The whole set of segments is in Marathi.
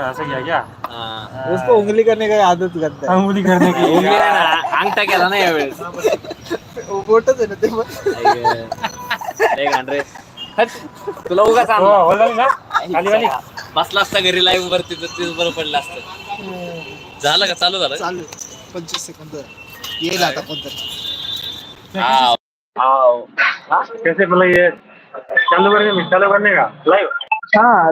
ऐसा किया क्या हाँ. उसको उंगली करने का आदत करता है अंगुली करने की उंगली ना, अंगठा केला ना यावेळेस. वो बोटच आहे ना ते. हट. तुला उगाच हो. हो झाली ना? खाली वाली बसला असता घरी लाईव्ह वरती तर तेच बरं पडलं असतं. झालं का? चालू झालं? चालू. पंचवीस सेकंद. येईल आता कोणतरी. हाव. हाव. कैसे मतलब ये चालू करने में चालू करने का? लाइव हा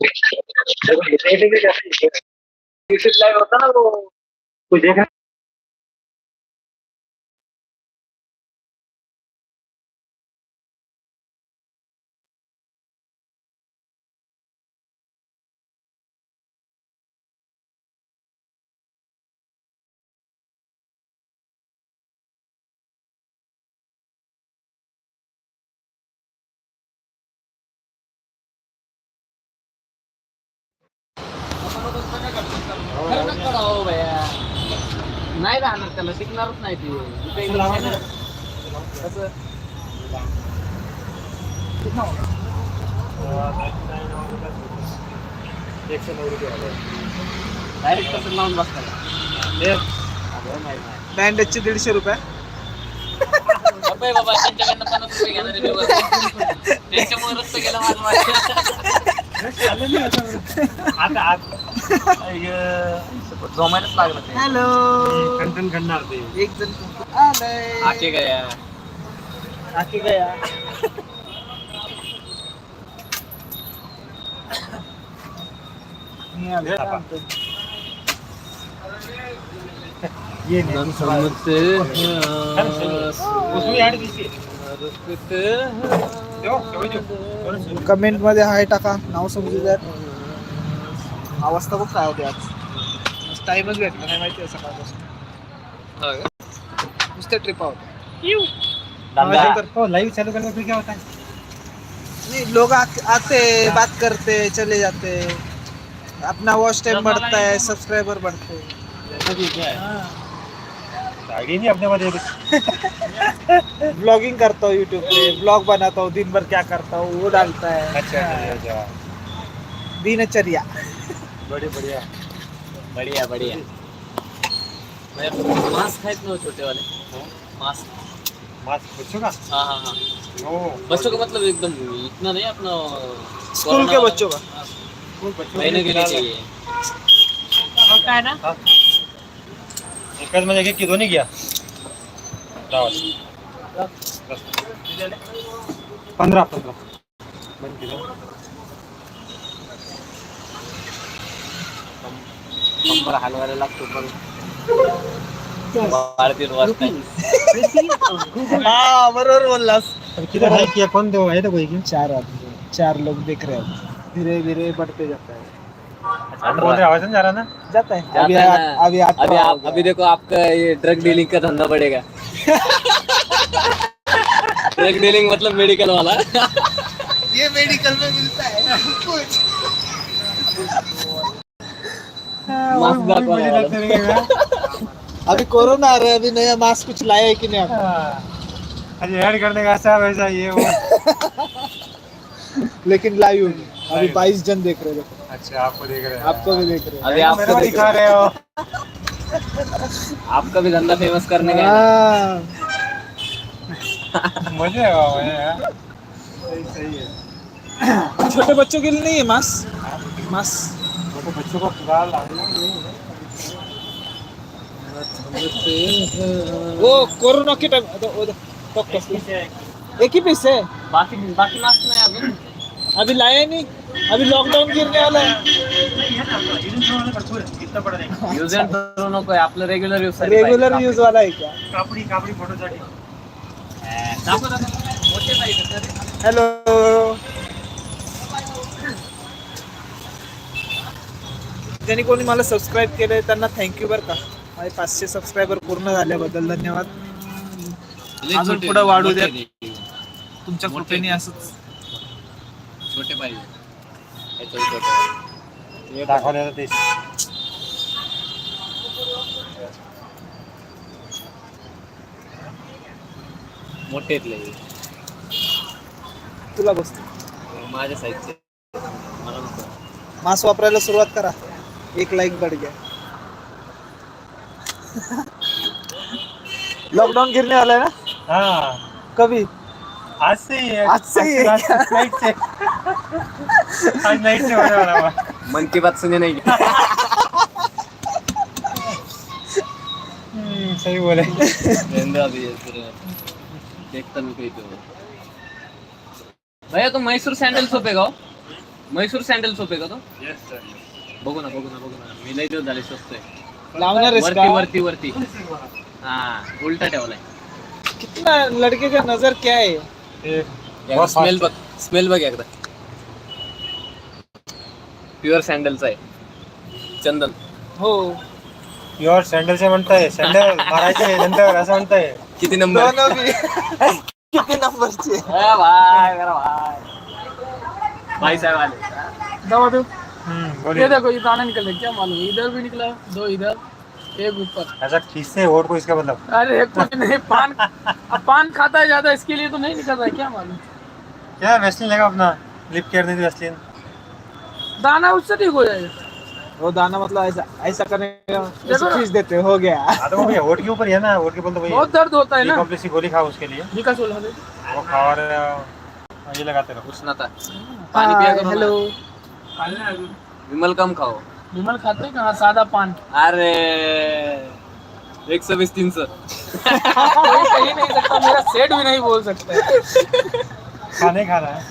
जब होता ना वो कुछ देखना नाही राहणार त्याला टिकणारच नाही ती इथे इंग्लिश आहे ना. कसं? डायरेक्ट कसं लावून बसतात. बँडेजचे दीडशे रुपये अबे बाबा त्यांच्याकडनं पन्नास रुपये घेणार. त्यांच्यामुळे रस्ता गेला माझं आता जोमायलाच लागलं ते हॅलो कंटेंट करणार ते एक जण आके गया। आके गया। ये जो कमेंट मध्ये हाय टाका नाव समजू द्या. अवस्था खूप काय होते आज. टाइमच भेटला नाही माहिती आहे सकाळपासून. नुसते ट्रिप होते तो लाइव चालू करने फिर क्या होता. है नहीं लोग आ, आते बात करते चले जाते. अपना वॉच टाइम बढ़ता है सब्सक्राइबर बढ़ते हैं. ब्लॉगिंग करता हूँ यूट्यूब पे ब्लॉग बनाता हूँ दिन भर क्या करता हूँ वो डालता है। अच्छा दिनचर्या बढ़िया। बढ़िया बढ़िया। बढ़िया मास्क आहेत ना छोटे वाले। मास्क। मास्क बच्चों का? हाँ हाँ हाँ। बच्चों का मतलब एकदम इतना नहीं अपना स्कूल के बच्चों का। महीने के लिए चाहिए। काय ना? एकाच म्हणजे एक दोन्ही घ्या पंधरा पंधरा बंद केलं. नंबर हलवायला लागतो पण वाढतील वाजता हाँ बरोबर बोललास किधर है किया कौन दो है तो कोई की चार आदमी चार लोग देख रहे हैं धीरे धीरे बढ़ते जाता है हम बोल रहे आवाज़ जा रहा ना जाता है अभी आ- ना। अभी अभी आप अभी देखो आपका ये ड्रग डीलिंग का धंधा बढ़ेगा ड्रग डीलिंग मतलब मेडिकल वाला ये मेडिकल में मिलता है कुछ अभी कोरोना आ रहा है अभी नया मास्क कुछ लाया है कि नहीं आप अरे ऐड करने का ऐसा वैसा ये वो। लेकिन लाइव होगी। अभी बाईस जन देख रहे हैं। अच्छा आपको देख रहे हैं। आपको भी देख रहे हैं। अभी मेरे आपको को दिखा रहे हो। आपका भी धंधा फ़ेमस करने का है। हाँ, मज़े है। सही सही है। छोटे बच्चों के लिए नहीं है मास्क मास्क वो तो बच्चों को वो कोरोना के टाइम एक ही पीस? है बाकी बाकी मास्क नाही अजून अभी लाया नहीं। अभी लॉकडाउन गिरने वाला है। इतना बड़ा नहीं यूज़ अँड थ्रो नको आहे आपलं रेग्युलर यूज़ रेगुलर यूज़ वाला है क्या? कापडी कापडी फोटोसाठी हॅलो ज्यांनी कोणी मला सबस्क्राईब केलंय त्यांना थँक्यू बरं का. माझे पाचशे सबस्क्रायबर पूर्ण झाल्याबद्दल धन्यवाद. अजून पुढं वाढू द्या. तुमच्या मोठे. कृपेने असंच. छोटे पाहिजे. दाखवलेलं ते. मोठे. तुला बसतो. माझ्या साईजचे मास्क वापरायला सुरुवात करा. एक लाइक बढ़ गया। लॉकडाउन गिरने वाला है ना? हाँ। कभी? आज से ही है। आज से ही है नाइट से आज नाइट से होने वाला हुआ मन की बात सुने नहीं हम्म, सही बोले। रहने अभी ये फिर देखता मी काही तो भैया तो मैसूर सैंडल सोप आहे का हो? मैसूर सैंडल सोपेगा आहे का तो बघू ना बघू ना बघू ना. मी लई दिवस झाले स्वस्त लावणार आहेस वरती का? वरती वरती. हा उलटा ठेवलाय. कितना लड़के का नजर क्या है? स्मेल बघ स्मेल बघ एकदा. प्युअर सँडलचा आहे. चंदन. हो. प्युअर सँडलचे म्हणताय. सँडल मारायचे नंतर असं म्हणताय. किती नंबर किती नंबरचे भाई साहब आले. दवा दो. हम्म, ये देखो ये दाना निकल रहा है क्या मालूम? इधर भी निकला दो इधर एक ऊपर। ऐसा खींचते वोट को इसका मतलब? अरे कुछ नहीं पान अब पान खाता है ज़्यादा इसके लिए तो नहीं निकल रहा है क्या मालूम? क्या वेस्लिन लगा अपना? लिप केयर नहीं थी वेस्लिन दाना उससे ठीक हो जाएगा। वो दाना मतलब ऐसा ऐसा करने का खींच देते हो गया। हाँ तो भैया वोट के ऊपर है ना वोट के बोल तो बहुत दर्द होता है ना। कॉम्प्लेक्स की गोली खाओ उसके लिए। निकाल सोला दे। वो खाओ और ये लगाते रहो। उष्णता पाणी पिया करो हेलो विमल कम खाओ। विमल खाते हैं कहाँ? सादा पान। अरे एक सौ बीस तीन सौ। कोई नहीं सकता मेरा सेठ भी नहीं बोल सकता। है खाने खाना है।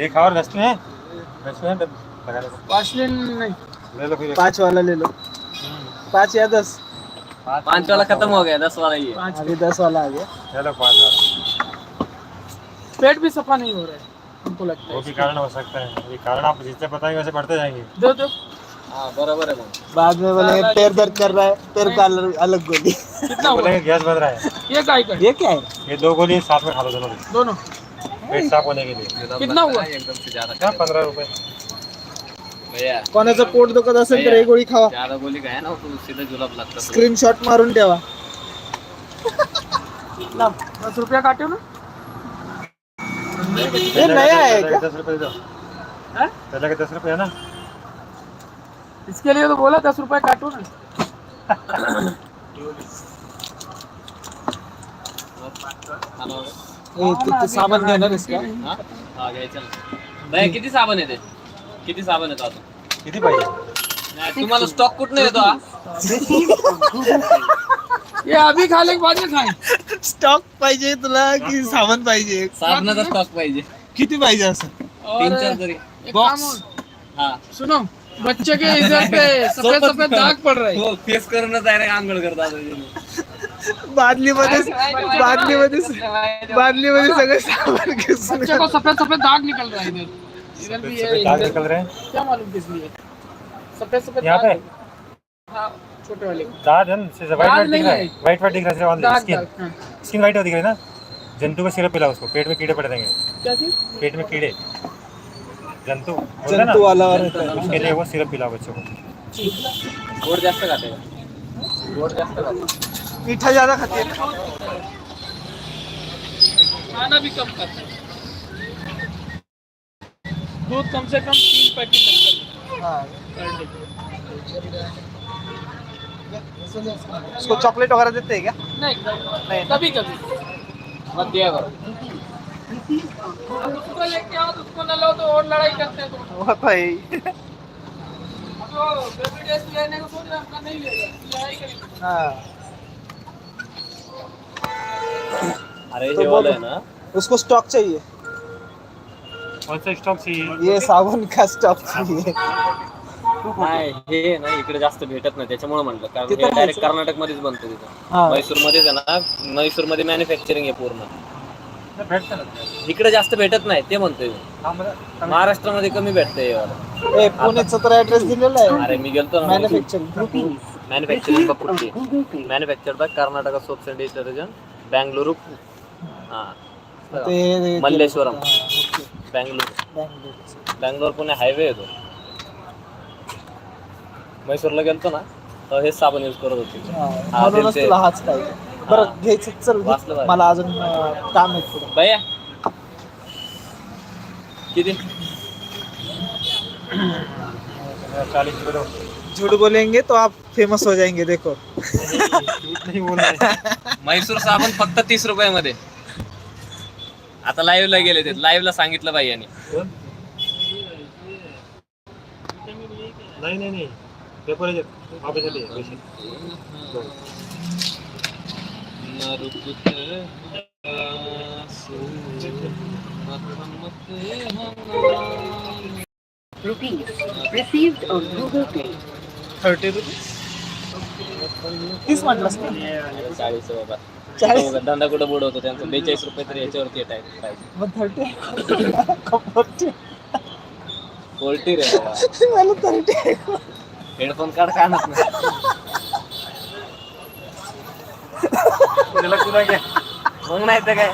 ये खाओ और है? है तब लगा लो। वासलिन नहीं। ले लो फिर पाँच वाला ले लो। पाँच या दस? पाँच। वाला खत्म हो गया दस वाला ये पाँच। अभी दस वाला आ गया। ले लो पाँच वाला। पेट भी सफ़ा नहीं हो रहा है। हमको लगता वो है भी कारण हो सकता है। ये कारण आप जितने बताएंगे वैसे बढ़ते जाएंगे। दो दो। हाँ बरोबर है बाद में बोलेंगे पैर दर्द कर रहा है पैर का अलग अलग गोली। कितना हुआ? बोलेंगे गैस बन रहा है। ये काय का ये क्या है? ये दो गोली साथ में खा लो दोनों। दोनों। पेट साफ होने के लिए। कितना हुआ? एकदम से ज्यादा क्या पंद्रह रुपए? भैया। कोणाचं पोट दुखत असेल तर एक गोळी खावा। ज्यादा गोली काय ना तू सीधा जुलाब लागता स्क्रीनशॉट मारून ठेवा। रुपया काटे ना। ये नया है क्या? दस रुपए दो। पहले के दस रुपए है ना? इसके लिए तो बोला दस रुपया काटो ना तू ते सामान घेणार आहेस का हा हा घ्यायचं ना भैया किती साबण येते किती साबण येतो आता किती पाहिजे तुम्हाला स्टॉक कुठनं येतो हा ये अभी खा ले बाद में खाए। स्टॉक पाहिजे तुला की सामान पाहिजे? साबणाचा स्टॉक पाहिजे. किती पाहिजे असं? तीन चार तरी. बॉक्स. हा. सुनो बच्चे के इधर पे सफ़ेद सफ़ेद दाग पड़ रहे हैं. हो फेस करूनच डायरेक्ट आंघोळ करतात बादली मध्ये बादली मध्ये बादली मध्ये सगळं सामान घेऊन बच्चे को सफ़ेद सफ़ेद दाग निकल रहा है इधर. इधर भी है दाग इधर निकल रहे हैं? क्या मालूम किस लिए? सफ़ेद सफ़ेद यहाँ दाग पे? है। हाँ। छोटे वाले। दाद है ना वाइट दाद दिख रहा है। है वाइट वाइट दिख रहा है दाग स्किन हाँ। स्किन वाइट दिख रही है ना जंतु का सिरप पिला उसको पेट में कीड़े पड़ देंगे क्या चीज़ पेट में कीड़े जंतु हैं जंतु वाला उसके लिए वो सिरप पिला बच्चों को गोड जास्त खाते का? गोड जास्त खाते मीठा ज़्यादा खाते हैं खाना भी कम करते हैं दूध कम से कम तीन पैकेट लगता है हाँ है उसको चॉकलेट वगैरह देते हैं क्या? नहीं नहीं। कभी कभी मग दिया करो। उसको लेके आओ तो उसको न लो तो और लड़ाई करते हैं तुम। वो तो है ही। तो बेबी टेस्ट लेने को सोच रहे हैं, अपना नहीं लेगा लड़ाई करेंगे। हाँ। अरे तो वाला बोलो. आहे ना। उसको स्टॉक चाहिए। कौन सा स्टॉक चाहिए? ये साबुन का स्टॉक चाहिए। नाही हे ना इकडे जास्त भेटत नाही त्याच्यामुळे म्हटलं कारण तिथं हे डायरेक्ट. कर्नाटक मध्येच बनतो तिथं. हा. म्हैसूर मध्येच आहे ना म्हैसूरमध्ये मॅन्युफॅक्चरिंग आहे पूर्ण. इकडे जास्त भेटत नाही ते म्हणतोय मी. हा, महाराष्ट्रामध्ये कमी भेटतं हे वाला. ए पुण्याचा तर ऍड्रेस दिलेला आहे. अरे मी गेलतो ना. Manufacturing manufacturing बकुट्टी manufactured by Karnataka soaps and detergent Bengaluru हा. ते मल्लेश्वरम. बँगलोर. बँगलोर पुणे हायवे येतो म्हैसूरला गेलतो ना तर हेच साबण यूज करत होते. हा, हा, म्हणूनच ते- तुला हाच काय बरं घ्यायचं चल वाचलं बाहेर. मला अजून अं, काम आहे भैया. किती? चालीस किलो झूठ बोलेंगे तो आप फेमस हो जाएंगे देखो. झूठ नहीं बोल म्हैसूर साबण फक्त तीस रुपयामध्ये. आता लाईव्हला गेले ते. लाईव्हला सांगितलं बाई यांनी नहीं नहीं नहीं. पेपर है वापस चलिए Rupees received on Google Pay. Rupees तीस म्हटलंस ना चाळीस बाबा चाळीस. बघा, धंदा कुठं बुडवतो त्यांचं? बेचाळीस रुपये तरी याच्यावरती येत आहे मग थर्टी फोर्टी रे बाबा. मला थर्टी हेडफोन काढ कानच नाही. मग नाही तर काय?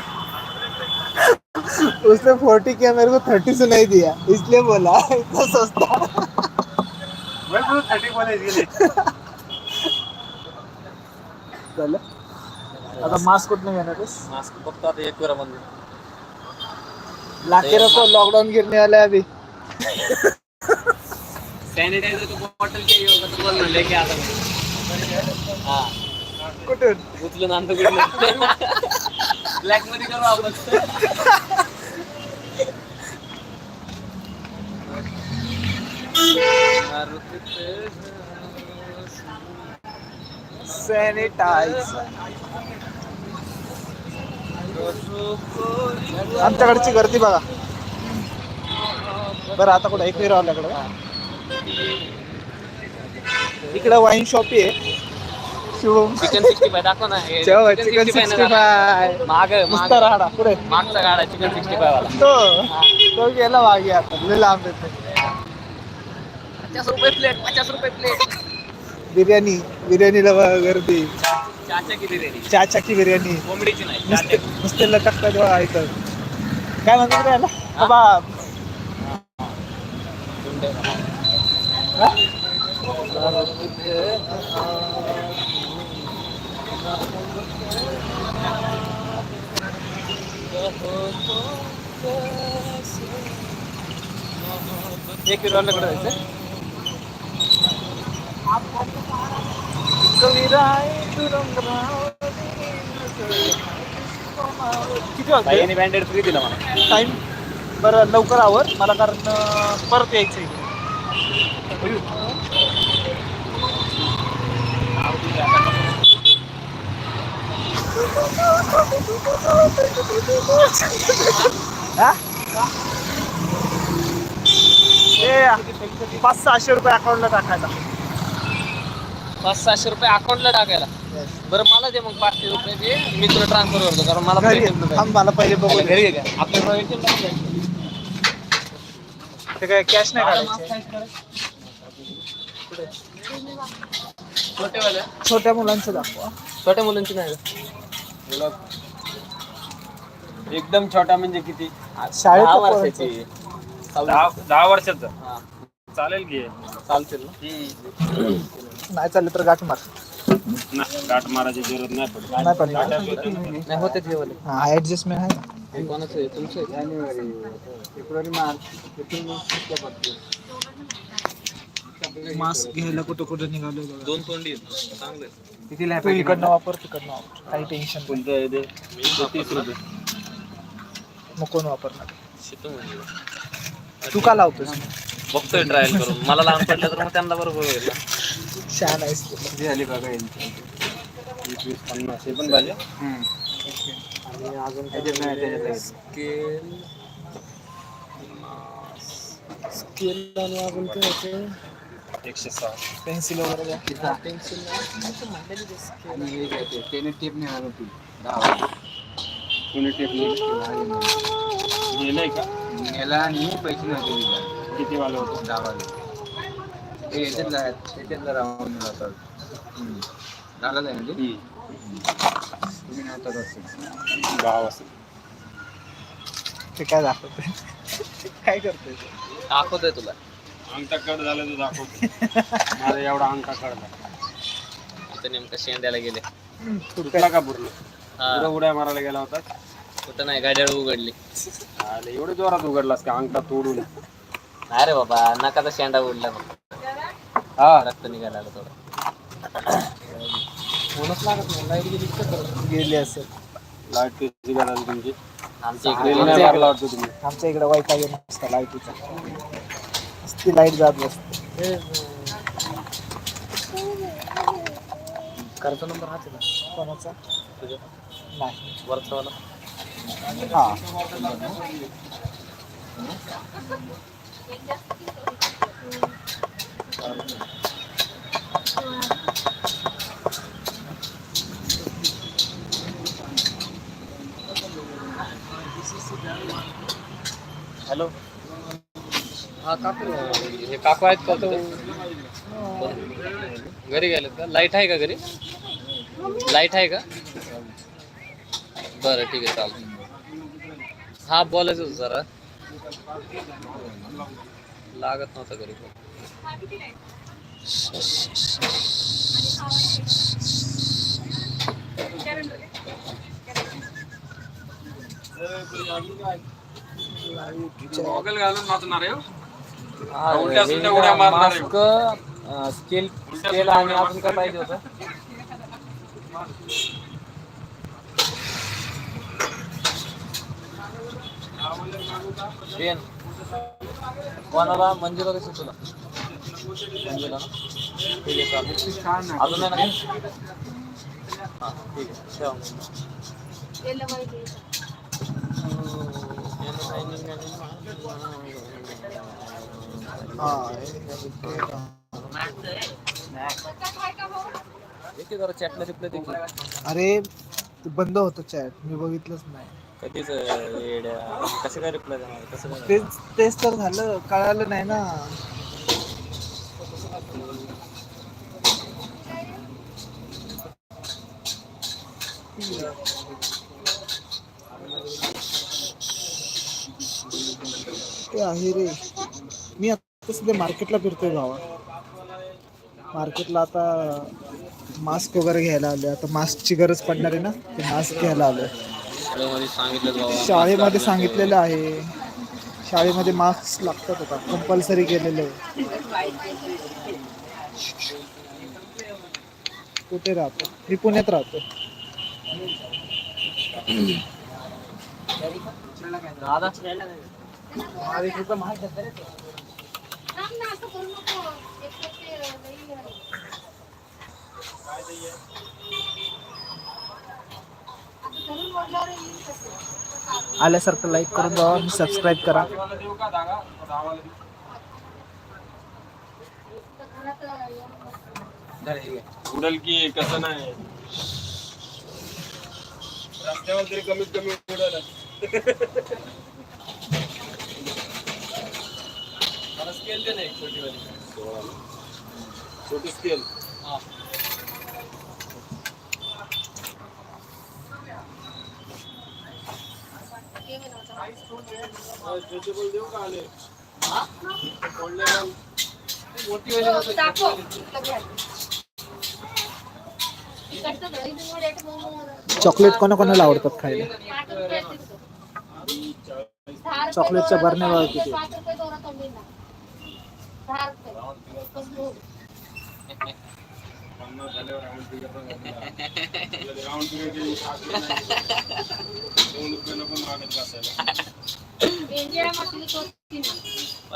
उसने 40 किया मेरे को 30 सुनाई दिया. इसलिए बोला. इतना सस्ता. मैं तो 30 बोले इसके लिए चलो. आता मास्क कुठनं घेणार मास्क फक्त आता एक वेळा म्हणजे को लॉकडाउन गिरने वाला है अभी सॅनिटायझर तो बॉटल के? होगा तो बोल ना लेके आता. हा. कुठून? उचलून आणतो कुठलं ब्लॅकमध्ये करू आपण. सॅनिटाईज आमच्याकडची गर्दी बघा. बरं आता कुठं? एक आपल्याकडं. इकडं वाईन शॉप आहे. शुभम चिकन सिक्स्टी फाय दाखव ना हे जेव्हा चिकन 65 सिक्स्टी फाय. माग पुढे. मागचा गाडा चिकन सिक्स्टी फाय वाला. तो तो गेला मागे आता लय लांब येते पचास रुपये प्लेट पचास रुपये प्लेट बिर्याणी बिर्याणीला बघा गर्दी. चाचा किती रेडी बिर्याणी. कोंबडीची नाही नुसते चाचा नुसते लटकतात बघा इथं. काय म्हणतात रे याला कबाब. एक कुठं जायचं किती बाईने बँडेड फ्री दिला मला. टाइम बरं लवकर आवर. मला कारण परत यायचं आहे पाच सहाशे रुपये अकाउंटला टाकायचा पाच सहाशे रुपये अकाउंटला टाकायला बरं मला दे मग पाचशे रुपये दे मी तुला ट्रान्सफर करतो कारण मला घरी मला पहिले बघू पाहिजे. दे. घरी आपल्या. ते काय कॅश नाही काढायचे? छोट्या मुलांचं दाखवा. छोट्या मुलांची नाही का? एकदम छोटा म्हणजे किती? शाळेत दहा. वर्षाची दहा दहा वर्षाचं? हा, चालेल की. चालतील ना? नाही चाललं तर गाठ मार. नाही गाठ मारायची जरूरत नाही पडत. नाही होते ते वाले हा ऍडजस्टमेंट आहे ना. हे कोणाचं आहे तुमचं आहे? मास्क घ्यायला कुठं कुठं निघालो बघा. दोन तोंडी आहेत. चांगलं. आहे. किती तू इकडनं वापर तिकडनं वापर. काही टेन्शन नाही. मग कोण वापरणार? म्हणजे. तू का लावतोस? बघतोय ट्रायल करून. मला लहान पडलं तर मग त्यांना बरोबर होईल ना. छान आहेस तू. किती झाली बघा यांची? पन्नास. हे पण पाहिजे आणि अजून स्केल स्केल आणि अजून काय होतं एकशे सहा पेन्सिल वगैरे द्या. कोणी टेप नाही हे। नाही का नेला आणि पैसे नव्हते दिले किती वाले होते गावाला ते याच्यातला त्याच्यातला राहून जातात झालं आहे म्हणजे तुम्ही नव्हता तसं गाव असेल ते काय दाखवते काय करतोय ते? दाखवतोय तुला. अंगठा कट झाला तर दाखवतो माझा एवढा अंगठा काढला इथं नेमकं शेंड्याला गेले. तुटला का पूर्ण? हा. उड्या मारायला गेला होता? कुठं नाही गाड्या उघडली. आले एवढं जोरात उघडलास का अंगठा तोडून? अरे बाबा नकाचा शेंडा उडला. फक्त हा. रक्त लागलं थोडं. फोनच लागत नाही. लाइट गेली तर करत गेली असेल. लाइट कशी तुमची? आमच्या इकडे नाही मारला वाटतं तुम्ही. आमच्या इकडे वाईफाय नसतं लाईटीचा. ती लाइट जात बसते करतो नंबर हाच आहे का कोणाचा? तुझ्या नाही. वरचा वाला हा. हॅलो। हा हे का तिथे? घरी गेलेत का लाईट का घरी लाईट आहे का बरं, ठीक आहे चालतं हा बोलायचं होतं जरा। लागत नव्हतं घरी पण गॉगल घालून नाचणार आहे हो. उलट्या सुलट्या उड्या मारणार आहे. मास्क स्केल स्केल आणि अजून काय पाहिजे होतं? पेन कोणाला मंजुला कशी तुला? मंजुला ना? ठीक आहे चालेल. अजून आहे ना? हा ठीक आहे. ठेवा. जरा चॅटला रिप्लाय देखील अरे ते बंद होतं चॅट मी बघितलंच नाही. कधीच अं, येड्या. कसं काय रिप्लाय देणार? कसं काय तेच तेच तर झालं. कळालं नाही ना. ते आहे रे? मी आता सध्या मार्केटला फिरतोय भावा. मार्केटला आता मास्क वगैरे घ्यायला आले आता मास्कची गरज पडणार आहे ना ते मास्क घ्यायला आलोय. शाळेमध्ये सांगितलेलं आहे. शाळेमध्ये मास्क लागतात होता कंपल्सरी केलेलं आहे. कुठे राहतो? मी पुण्यात राहतो दादा. महावीस रुपये महाग आल्यासारखं लाईक करून जावा आणि सबस्क्राईब करा उडल की कसं है। रास्ते वाले कमी कमी उडल चॉकलेट स्केल देना खाला छोटी वाली। छोटी स्केल चॉकलेट ऐसी भरने वाले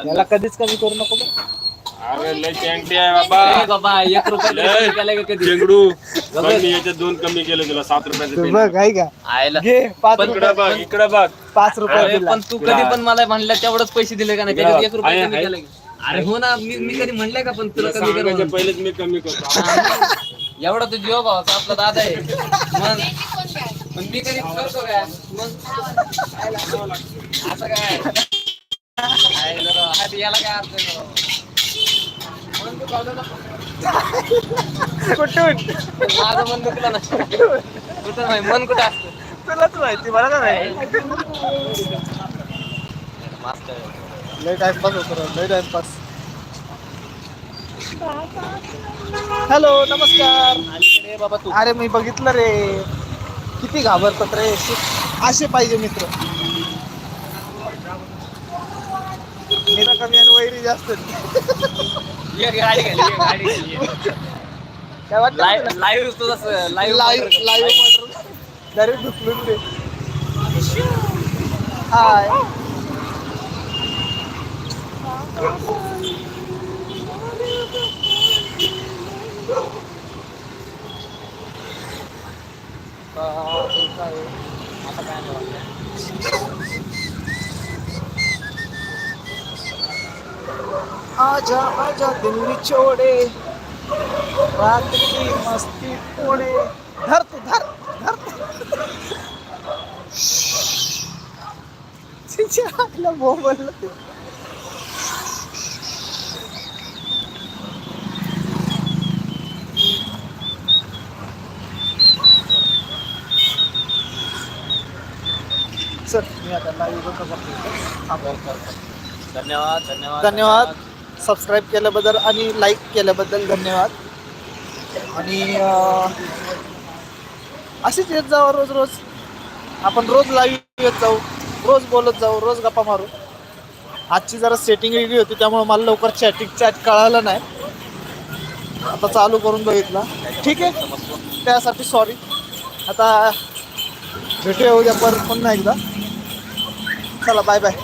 याला कधीच कमी करू नको अरे लय चँटी आहे बाबा. बाबा एक रुपया कधी? याच्यात दोन कमी केले तुला सात रुपयाचे तू पेन बघ आहे का? आयला. घे पाच इकडे रुपये. बघ इकडे बघ. पाच रुपये अरे दिला पण तू कधी पण मला म्हणलं तेवढंच पैसे दिले का नाही? त्याच्यात एक रुपया कमी का? अरे हो ना मी मी कधी म्हणलंय का पण तुला कमी कर सांगायच्या म्हणून? पहिलेच मी कमी करतो. एवढा तू जीवा भावाचा आपला दादा आहे. मग पण मी कधी करतो काय मग असं काय? आहे जरा, आता याला काय अर्थ आहे? जरा? म्हणून तू भावनाला- कुठून? माझं मन दुखलं ना. कुठं नाही मन कुठं असतं? तुलाच माहिती मला काय माहिती मस्त आहे. लय टाइमपास होतो रे, लय टाइमपास हॅलो नमस्कार. अलीकडे बाबा तू. अरे मी बघितलं रे. किती घाबरतात रे. असे पाहिजे मित्र. कमी आणि वैरी जास्त काय वाटतं तुला? लाईव्ह तुझं लाईव्ह लाईव्ह डायरेक्ट ढुकलून दे हाय आजा आजा दिल छोड़े रात की मस्ती तोड़े। धर तू, धर धर तू. तिच्या आईला सर मी आता लाईव्ह. धन्यवाद धन्यवाद धन्यवाद. सबस्क्राईब केल्याबद्दल आणि लाईक केल्याबद्दल धन्यवाद. आणि अशीच येत जावं रोज रोज. आपण रोज लाईव्ह येत जाऊ रोज बोलत जाऊ रोज गप्पा मारू. आजची जरा सेटिंग वेगळी होती त्यामुळे मला लवकर चॅटिंग चॅट कळालं नाही. आता चालू करून बघितला ठीक आहे? त्यासाठी सॉरी आता भेटूया उद्या परत पुन्हा एकदा. चला बाय बाय